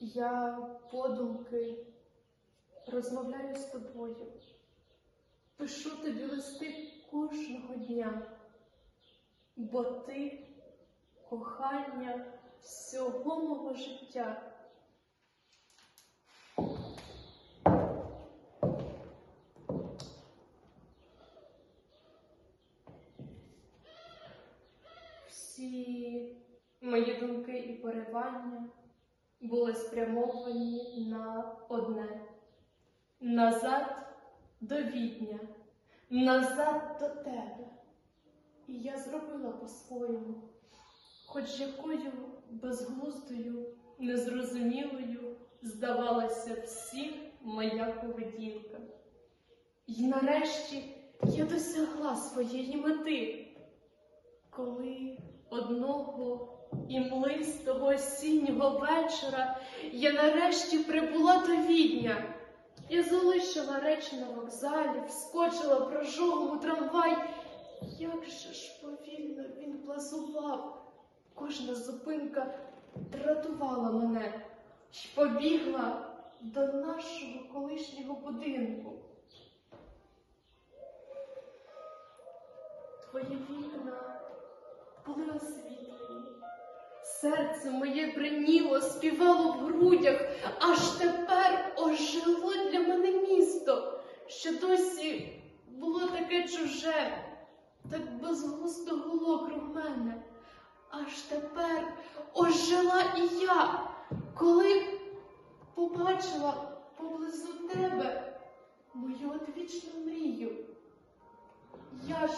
Я подумки розмовляю з тобою, пишу тобі листи кожного дня, бо ти кохання всього мого життя. Всі мої думки і поривання були спрямовані на одне назад до відня, назад до тебе. І я зробила по-своєму, хоч якою безглуздою, незрозумілою здавалася всім моя поведінка. І нарешті я досягла своєї мети, коли одного і млистого осіннього вечора я нарешті прибула до відня. Я залишила речі на вокзалі, вскочила в прожогому трамвай. Як же ж повільно він плазував. Кожна зупинка дратувала мене й побігла до нашого колишнього будинку. Твої вікна були освітлені. Серце моє бриніло, співало в грудях, аж тепер ожило для мене місто, що досі було таке чуже, так безгусто гуло круг мене. Аж тепер ожила і я, коли побачила поблизу тебе мою одвічну мрію. Я ж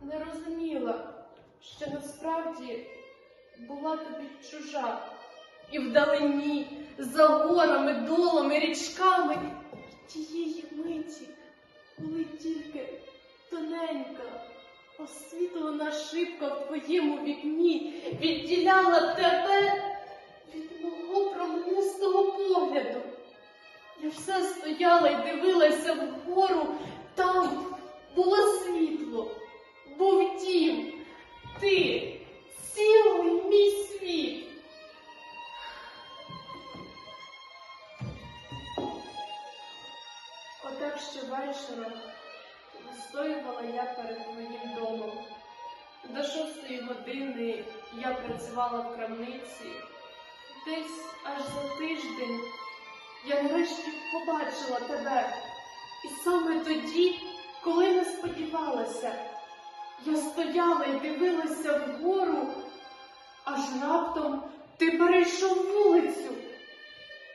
не розуміла, що насправді була тобі чужа. І вдалині, за горами, долами, річками, тієї миті, коли тільки тоненька, освітлена шибка в твоєму вікні відділяла тебе від мого промислого погляду. Я все стояла і дивилася вгору, там було світло, був дім, ти, цілий мій світ. Отак щовечора вистоювала я перед твоїм домом. До шостої години я працювала в крамниці. Десь аж за тиждень я нарешті побачила тебе. І саме тоді, коли не сподівалася, я стояла і дивилася вгору, аж раптом ти перейшов вулицю.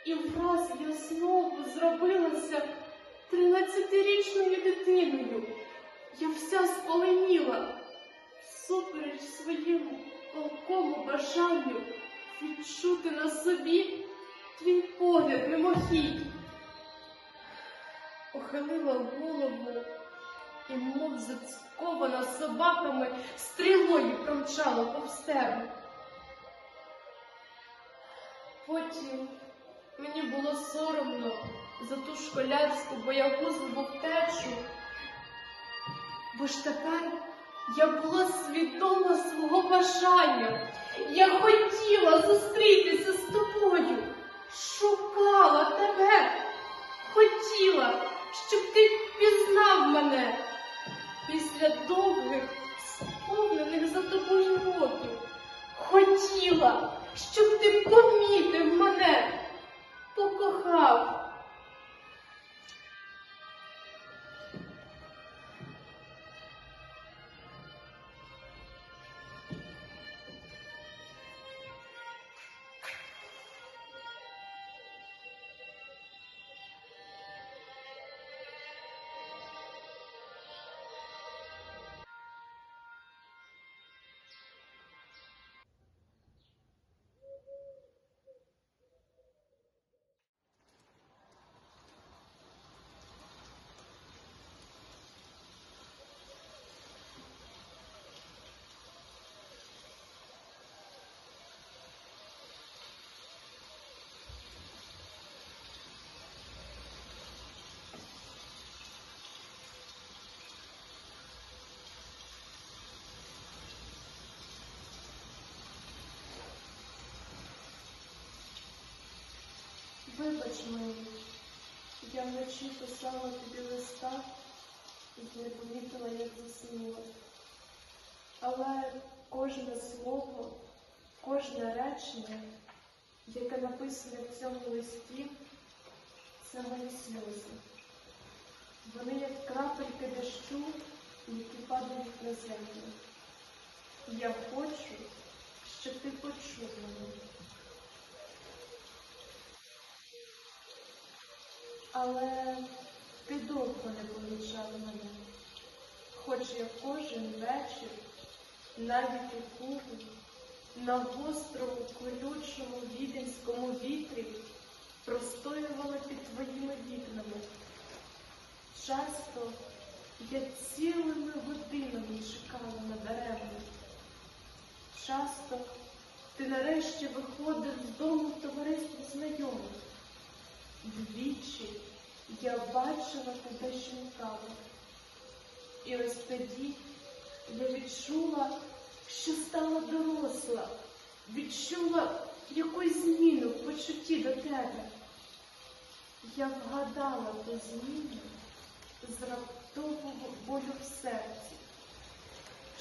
І враз я знову зробилася тринадцятирічною дитиною. Я вся спаленіла, всупереч своєму палкому бажанню відчути на собі твій погляд мимохідь. Похилила голову і, мов зацькована собаками, стрілою промчала повз. Потім мені було соромно за ту школярську боягузливу втечу, бо ж тепер я була свідома свого бажання. Я хотіла зустрітися з тобою, шукала тебе, хотіла, щоб ти пізнав мене. Після довгих, сповнених за тобою років. Хотіла, щоб ти помітив мене, покохав. Вибач мені, я вночі писала тобі листа і не помітила, як заснула. Але кожне слово, кожне речення, яке написане в цьому листі, це мої сльози. Вони як крапельки дощу, які падають на землю. Я хочу, щоб ти почув мене. Але ти довго не помічав мене, хоч я кожен вечір, навіть у кухні, на гострому, колючому віденському вітрі простоювала під твоїми вікнами. Часто я цілими годинами чекала на деревах. Часто ти нарешті виходив з дому в товаристві знайомих. Двічі я бачила тебе щенками. І ось тоді я відчула, що стала доросла, відчула якусь зміну в почутті до тебе. Я вгадала ту зміну з раптового болю в серці,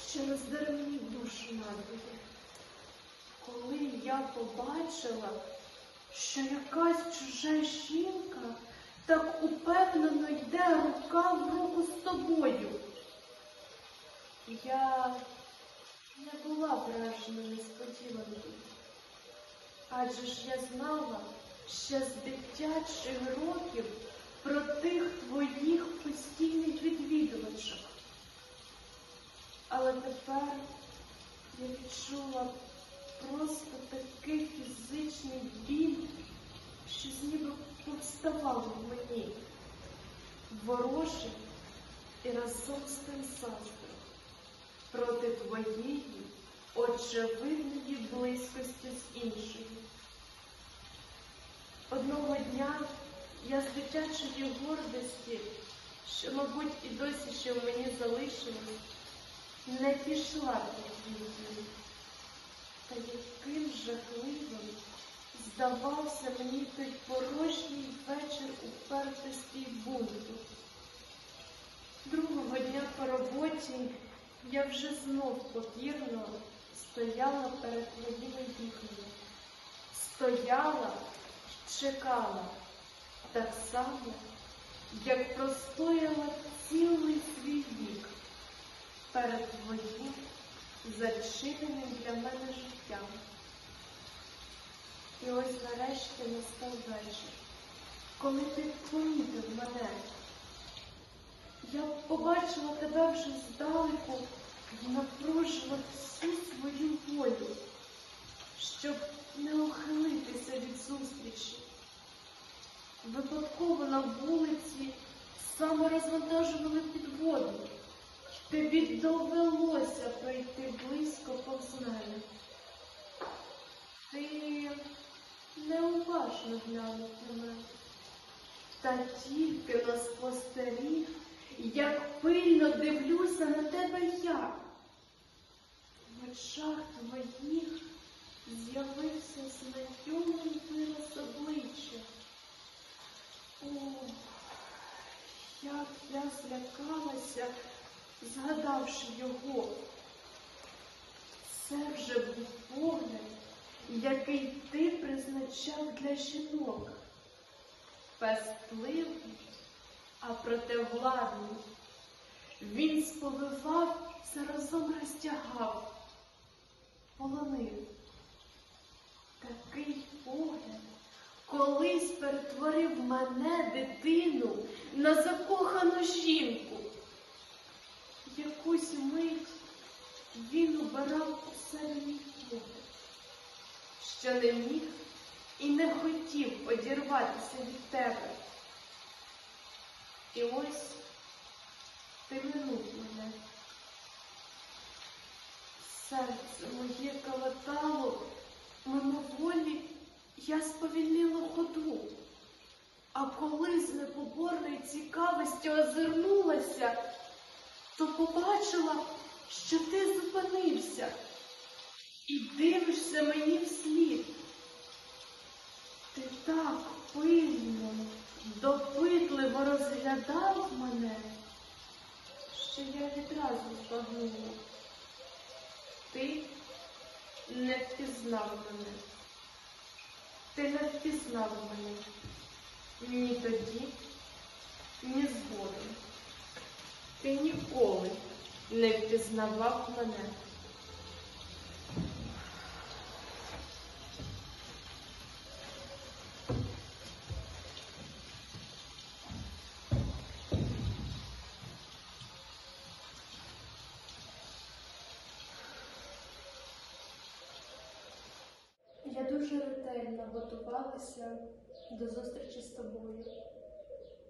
що роздер мені душу надвоє. Коли я побачила, що якась чужа жінка так упевнено йде рука в руку з тобою. Я не була вражена несподіваною, адже ж я знала ще з дитячих років про тих твоїх постійних відвідувачах. Але тепер я відчула просто такий фізичний біль, що ніби повставало в мені, ворожий і разом з тим заздрив проти твоєї очевидної близькості з іншою. Одного дня я з дитячої гордості, що, мабуть, і досі ще в мені залишилось, не пішла під її. Та яким жахливим здавався мені той порожній вечір упертості бунту. Другого дня по роботі я вже знов покірно стояла перед твоїми вікнами. Стояла чекала так само, як простояла цілий свій вік перед твоїм зачиненим для мене життям. І ось нарешті настав вечір, коли ти помітив мене. Я побачила тебе вже здалеку і напружила всю свою волю, щоб не ухилитися від зустрічі. Випадково на вулиці саме розвантажували підводу. Тобі довелося пройти близько повз мене. Ти неуважно глянув на мене, та тільки на спостеріг, як пильно дивлюся на тебе я. В очах твоїх з'явився знайомий вираз обличчя. О, як я злякалася, згадавши його. Це вже був погляд, який ти призначав для жінок. Пестливий, а проте владний. Він сповивав, заразом розтягав, полонив. Такий погляд колись перетворив мене, дитину, на закохану жінку. Якусь мить він убирав у себе мій що не міг і не хотів одірватися від тебе. І ось ти минув мене. Серце моє калатало, мимоволі я сповільнила ходу. А коли з непоборної цікавості озирнулася, то побачила, що ти зупинився і дивишся мені вслід. Ти так пильно, допитливо розглядав мене, що я відразу збагнула. Ти не впізнав мене. Ти не впізнав мене ні тоді, ні згодом. Ти ніколи не впізнавав мене. Я дуже ретельно готувалася до зустрічі з тобою.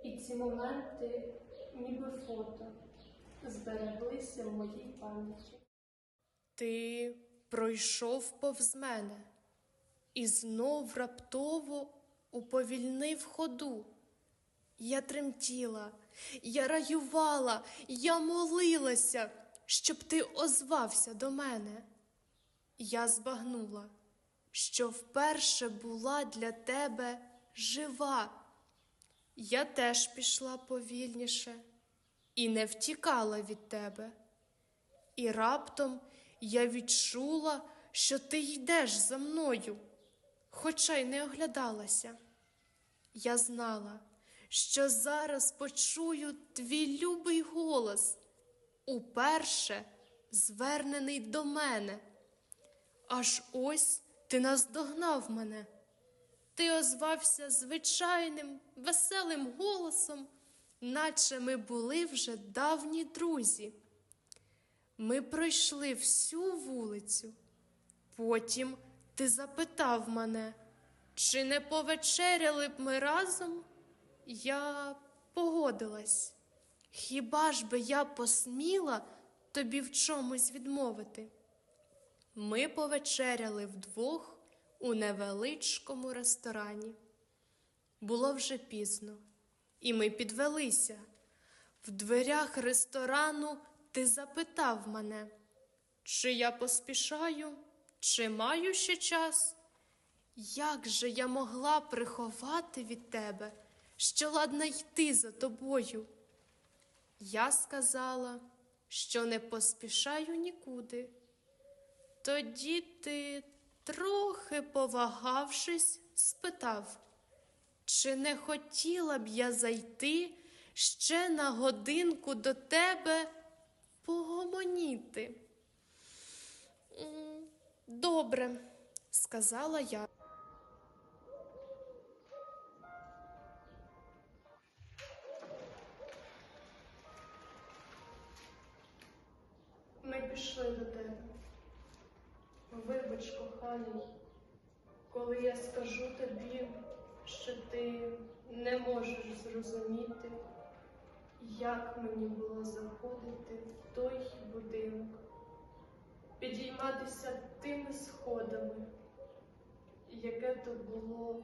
І ці моменти, ніби фото, збереглися в моїй пам'яті. Ти пройшов повз мене і знов раптово уповільнив ходу. Я тремтіла, я раювала, я молилася, щоб ти озвався до мене. Я збагнула, що вперше була для тебе жива. Я теж пішла повільніше і не втікала від тебе. І раптом я відчула, що ти йдеш за мною, хоча й не оглядалася. Я знала, що зараз почую твій любий голос, уперше звернений до мене. Аж ось ти наздогнав мене. Ти озвався звичайним, веселим голосом, наче ми були вже давні друзі. Ми пройшли всю вулицю. Потім ти запитав мене, чи не повечеряли б ми разом? Я погодилась. Хіба ж би я посміла тобі в чомусь відмовити? Ми повечеряли вдвох у невеличкому ресторані. Було вже пізно, і ми підвелися. В дверях ресторану ти запитав мене, чи я поспішаю, чи маю ще час? Як же я могла приховати від тебе, що ладна йти за тобою? Я сказала, що не поспішаю нікуди. Тоді ти, трохи повагавшись, спитав, чи не хотіла б я зайти ще на годинку до тебе погомоніти? «М, Добре, сказала я. Ми пішли до тебе. Вибач, коханий, коли я скажу тобі, що ти не можеш зрозуміти, як мені було заходити в той будинок, підійматися тими сходами, яке то було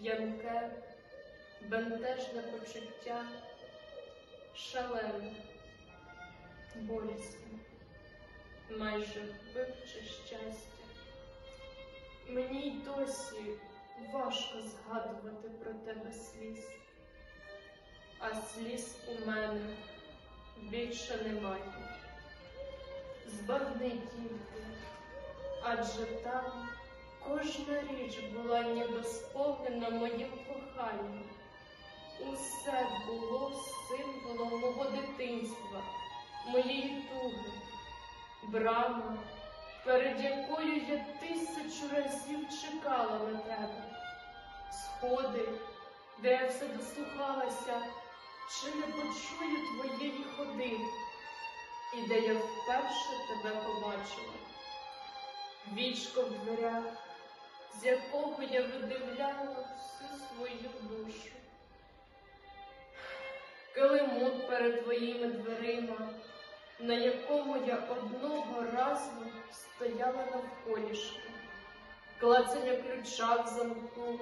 п'янке, бентежне почуття, шалене, болісне майже вбивче щастя. Мені й досі важко згадувати про тебе сліз, а сліз у мене більше немає. Збагни тільки, адже там кожна річ була ніби сповнена моїм коханням. Усе було символом мого дитинства, моєї туги брама, перед якою я тисячу разів чекала на тебе, сходи, де я все дослухалася, чи не почую твоєї ходи, і де я вперше тебе побачила. Вічко в дверях, з якого я видивляла всю свою душу. Килимок перед твоїми дверима на якому я одного разу стояла навколішки, клацання ключа в замку,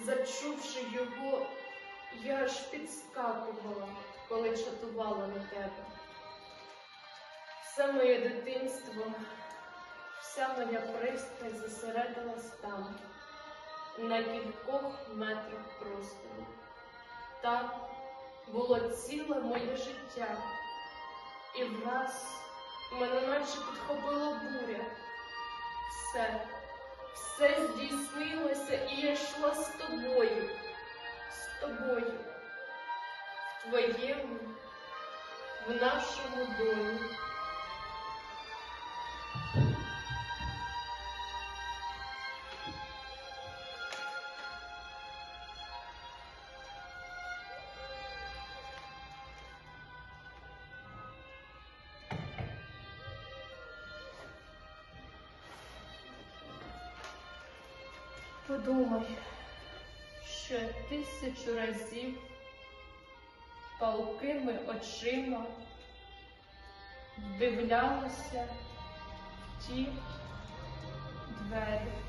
зачувши його, я аж підскакувала, коли чатувала на тебе. Все моє дитинство, вся моя пристрасть зосередилась там, на кількох метрах простору. Там було ціле моє життя, і враз мене наче підхопила буря. Все, все здійснилося, і я йшла з тобою, з тобою, в твоєму, в нашому домі. Подумай, що тисячу разів палкими очима вдивлялася в ті двері.